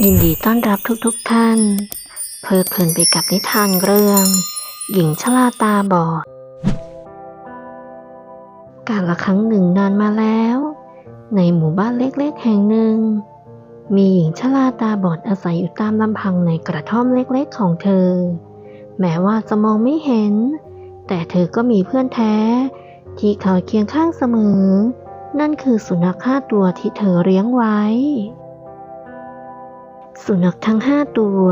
ยินดีต้อนรับทุกๆทท่าน เพลิดเพลินไปกับนิทานเรื่อง หญิงชราตาบอด กาลครั้งหนึ่งนานมาแล้ว ในหมู่บ้านเล็กๆแห่งหนึ่ง มีหญิงชราตาบอดอาศัยอยู่ตามลำพังในกระท่อมเล็กๆของเธอ แม้ว่าจะมองไม่เห็น แต่เธอก็มีเพื่อนแท้ ที่คอยเคียงข้างเสมอ นั่นคือสุนัขห้าตัวที่เธอเลี้ยงไว้ สุนัขทั้งห้าตัว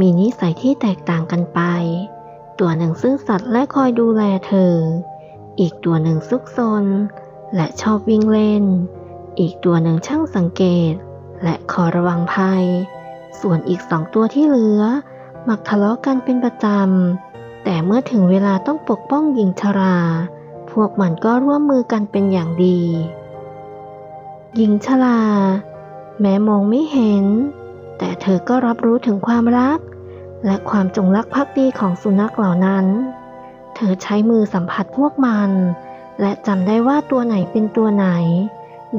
มีนิสัยที่แตกต่างกันไป ตัวหนึ่งซื่อสัตย์และคอยดูแลเธอ อีกตัวหนึ่งซุกซน และชอบวิ่งเล่น อีกตัวหนึ่งช่างสังเกต และคอยระวังภัย ส่วนอีกสองตัวที่เหลือ มักทะเลาะกันเป็นประจำ แต่เมื่อถึงเวลาต้องปกป้องหญิงชรา พวกมันก็ร่วมมือกันเป็นอย่างดี หญิงชรา แม้มองไม่เห็น แต่เธอก็รับรู้ถึงความรัก และความจงรักภักดีของสุนัขเหล่านั้น เธอใช้มือสัมผัสพวกมัน และจำได้ว่าตัวไหนเป็นตัวไหน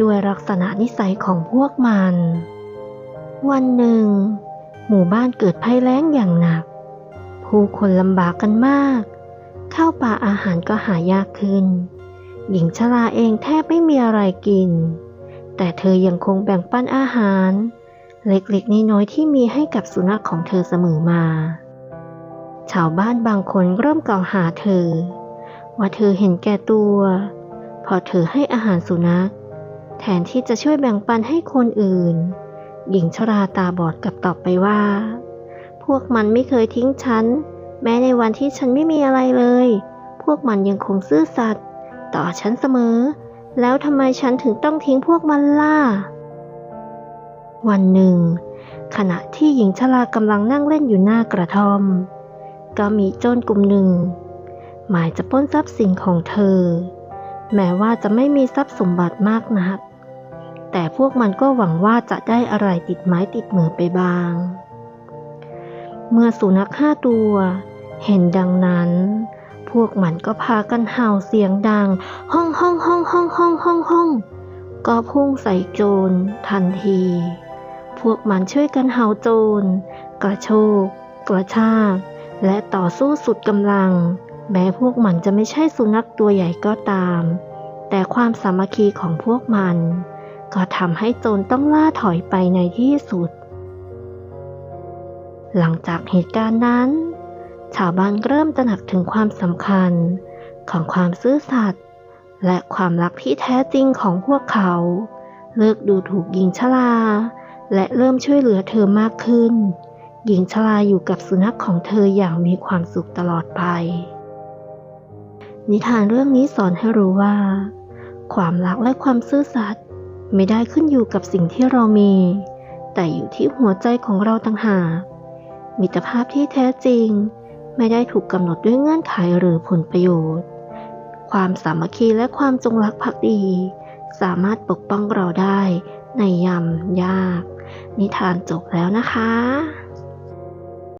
ด้วยลักษณะนิสัยของพวกมัน วันหนึ่ง หมู่บ้านเกิดภัยแล้งอย่างหนัก ผู้คนลำบากกันมาก ข้าวปลาอาหารก็หายากขึ้น หญิงชราเองแทบไม่มีอะไรกิน แต่เธอยังคงแบ่งปันอาหาร เล็กๆน้อยๆที่มีให้กับสุนัขของเธอเสมอมา ชาวบ้านบางคนเริ่มกล่าวหาเธอ ว่าเธอเห็นแก่ตัว พอเธอให้อาหารสุนัข แทนที่จะช่วยแบ่งปันให้คนอื่น หญิงชราตาบอดกลับตอบไปว่า พวกมันไม่เคยทิ้งฉัน แม้ในวันที่ฉันไม่มีอะไรเลย พวกมันยังคงซื่อสัตย์ต่อฉันเสมอ แล้วทำไมฉันถึงต้องทิ้งพวกมันล่ะ วันหนึ่ง ขณะที่หญิงชรากำลังนั่งเล่นอยู่หน้ากระท่อม ก็มีโจรกลุ่มหนึ่ง หมายจะปล้นทรัพย์สินของเธอ แม้ว่าจะไม่มีทรัพย์สมบัติมากนัก แต่พวกมันก็หวังว่าจะได้อะไรติดไม้ติดมือไปบ้าง เมื่อสุนัขห้าตัวเห็นดังนั้น พวกมันก็พากันเห่าเสียงดัง ห้องห้องห้องห้องห้องห้องห้องก็พุ่งใส่โจรทันที พวกมันช่วยกันเห่าโจร กระโชก กระชาก และต่อสู้สุดกำลัง แม้พวกมันจะไม่ใช่สุนัขตัวใหญ่ก็ตาม แต่ความสามัคคีของพวกมัน ก็ทำให้โจรต้องล่าถอยไปในที่สุด หลังจากเหตุการณ์นั้น ชาวบ้านเริ่มตระหนักถึงความสำคัญของความซื่อสัตย์และความรักที่แท้จริงของพวกเขา เลิกดูถูกหญิงชรา และเริ่มช่วยเหลือเธอมากขึ้น หญิงชราอยู่กับสุนัขของเธออย่างมีความสุขตลอดไป นิทานเรื่องนี้สอนให้รู้ว่า ความรักและความซื่อสัตย์ไม่ได้ขึ้นอยู่กับสิ่งที่เรามี แต่อยู่ที่หัวใจของเราต่างหากมิตรภาพที่แท้จริง ไม่ได้ถูกกำหนดด้วยเงื่อนไขหรือผลประโยชน์ ความสามัคคีและความจงรักภักดี สามารถปกป้องเราได้ในยามยาก นิทานจบแล้วนะคะ